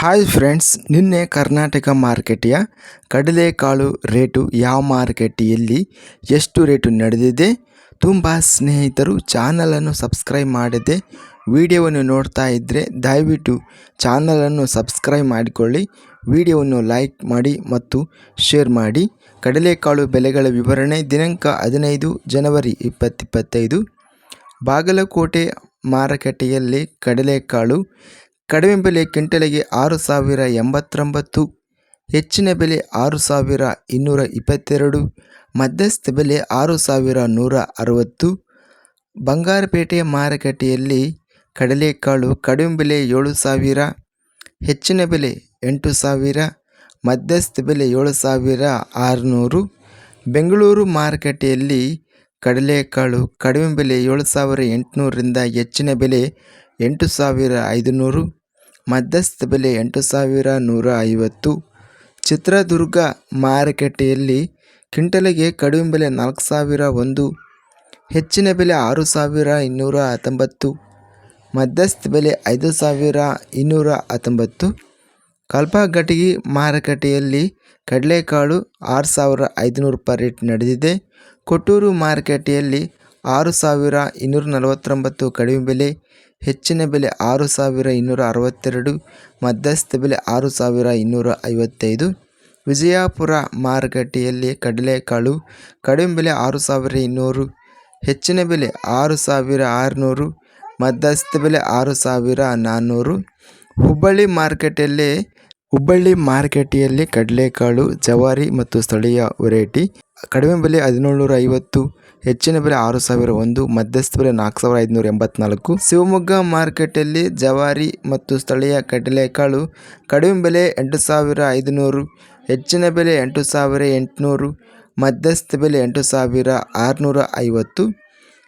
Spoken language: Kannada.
ಹಾಯ್ ಫ್ರೆಂಡ್ಸ್ ನಿನ್ನೆ ಕರ್ನಾಟಕ ಮಾರ್ಕೆಟಿಯ ಕಡಲೆಕಾಳು ರೇಟು ಯಾವ ಮಾರ್ಕೆಟಿಯಲ್ಲಿ ಎಷ್ಟು ರೇಟು ನಡೆದಿದೆ? ತುಂಬ ಸ್ನೇಹಿತರು ಚಾನಲನ್ನು ಸಬ್ಸ್ಕ್ರೈಬ್ ಮಾಡದೆ ವಿಡಿಯೋವನ್ನು ನೋಡ್ತಾ ಇದ್ದರೆ ದಯವಿಟ್ಟು ಚಾನಲನ್ನು ಸಬ್ಸ್ಕ್ರೈಬ್ ಮಾಡಿಕೊಳ್ಳಿ, ವಿಡಿಯೋವನ್ನು ಲೈಕ್ ಮಾಡಿ ಮತ್ತು ಶೇರ್ ಮಾಡಿ. ಕಡಲೆಕಾಳು ಬೆಲೆಗಳ ವಿವರಣೆ ದಿನಾಂಕ ಹದಿನೈದು ಜನವರಿ ಇಪ್ಪತ್ತಿಪ್ಪತ್ತೈದು ಬಾಗಲಕೋಟೆ ಮಾರುಕಟ್ಟೆಯಲ್ಲಿ ಕಡಲೆಕಾಳು ಕಡಿಮೆ ಬೆಲೆ ಕ್ವಿಂಟಲಿಗೆ ಆರು ಸಾವಿರ ಎಂಬತ್ತೊಂಬತ್ತು, ಹೆಚ್ಚಿನ ಬೆಲೆ ಆರು ಸಾವಿರ ಇನ್ನೂರ ಇಪ್ಪತ್ತೆರಡು, ಮಧ್ಯಸ್ಥ ಬೆಲೆ ಆರು ಸಾವಿರ ನೂರ ಅರವತ್ತು. ಬಂಗಾರಪೇಟೆ ಮಾರುಕಟ್ಟೆಯಲ್ಲಿ ಕಡಲೆಕಾಳು ಕಡಿಮೆ ಬೆಲೆ ಏಳು ಸಾವಿರ, ಹೆಚ್ಚಿನ ಬೆಲೆ ಎಂಟು ಸಾವಿರ, ಮಧ್ಯಸ್ಥ ಬೆಲೆ ಏಳು ಸಾವಿರ ಆರುನೂರು. ಬೆಂಗಳೂರು ಮಾರುಕಟ್ಟೆಯಲ್ಲಿ ಕಡಲೆಕಾಳು ಕಡಿಮೆ ಬೆಲೆ ಏಳು ಸಾವಿರ ಎಂಟುನೂರರಿಂದ ಹೆಚ್ಚಿನ ಬೆಲೆ ಎಂಟು ಸಾವಿರ ಐದುನೂರು. ಮಧ್ಯಸ್ಥ ಬೆಲೆ ಎಂಟು ಸಾವಿರ ನೂರ ಐವತ್ತು. ಚಿತ್ರದುರ್ಗ ಮಾರುಕಟ್ಟೆಯಲ್ಲಿ ಕ್ವಿಂಟಲಿಗೆ ಕಡಿಮೆ ಬೆಲೆ ನಾಲ್ಕು ಸಾವಿರ ಒಂದು, ಹೆಚ್ಚಿನ ಬೆಲೆ ಆರು ಸಾವಿರ ಇನ್ನೂರ ಹತ್ತೊಂಬತ್ತು, ಮಧ್ಯಸ್ಥ ಬೆಲೆ ಐದು ಸಾವಿರ ಇನ್ನೂರ ಹತ್ತೊಂಬತ್ತು. ಕಲ್ಪಾಗಟಗಿ ಮಾರುಕಟ್ಟೆಯಲ್ಲಿ ಕಡಲೆಕಾಳು ಆರು ಸಾವಿರ ಐದುನೂರು ರೂಪಾಯಿ ರೇಟ್ ನಡೆದಿದೆ. ಕೊಟ್ಟೂರು ಮಾರುಕಟ್ಟೆಯಲ್ಲಿ ಆರು ಸಾವಿರ ಇನ್ನೂರ ನಲವತ್ತೊಂಬತ್ತು ಕಡಿಮೆ ಬೆಲೆ ಹೆಚ್ಚಿನ ಬೆಲೆ ಆರು ಸಾವಿರ ಇನ್ನೂರ ಅರವತ್ತೆರಡು ಮಧ್ಯಸ್ಥ ಬೆಲೆ ಆರು ಸಾವಿರ ಇನ್ನೂರ ಐವತ್ತೈದು ವಿಜಯಪುರ ಮಾರುಕಟ್ಟೆಯಲ್ಲಿ ಕಡಲೆಕಾಳು ಕಡಿಮೆ ಬೆಲೆ ಆರು ಸಾವಿರ ಇನ್ನೂರು, ಹೆಚ್ಚಿನ ಬೆಲೆ ಆರು ಸಾವಿರ ಆರುನೂರು, ಮಧ್ಯಸ್ಥ ಬೆಲೆ ಆರು ಸಾವಿರ ನಾನ್ನೂರು. ಹುಬ್ಬಳ್ಳಿ ಮಾರುಕಟ್ಟೆಯಲ್ಲಿ ಹುಬ್ಬಳ್ಳಿ ಮಾರುಕಟ್ಟೆಯಲ್ಲಿ ಕಡಲೆಕಾಳು, ಜವಾರಿ ಮತ್ತು ಸ್ಥಳೀಯ ವೆರೈಟಿ ಕಡಿಮೆ ಬೆಲೆ ಹದಿನೇಳುನೂರ ಐವತ್ತು ಹೆಚ್ಚಿನ ಬೆಲೆ ಆರು ಸಾವಿರ ಒಂದು, ಮಧ್ಯಸ್ಥ ಬೆಲೆ ನಾಲ್ಕು ಸಾವಿರ ಐದುನೂರ ಎಂಬತ್ನಾಲ್ಕು. ಶಿವಮೊಗ್ಗ ಮಾರ್ಕೆಟಲ್ಲಿ ಜವಾರಿ ಮತ್ತು ಸ್ಥಳೀಯ ಕಡಲೆಕಾಳು ಕಡಿಮೆ ಬೆಲೆ ಎಂಟು ಸಾವಿರ ಐದುನೂರು, ಹೆಚ್ಚಿನ ಬೆಲೆ ಎಂಟು ಸಾವಿರ ಎಂಟುನೂರು, ಮಧ್ಯಸ್ಥ ಬೆಲೆ ಎಂಟು ಸಾವಿರ ಆರುನೂರ ಐವತ್ತು.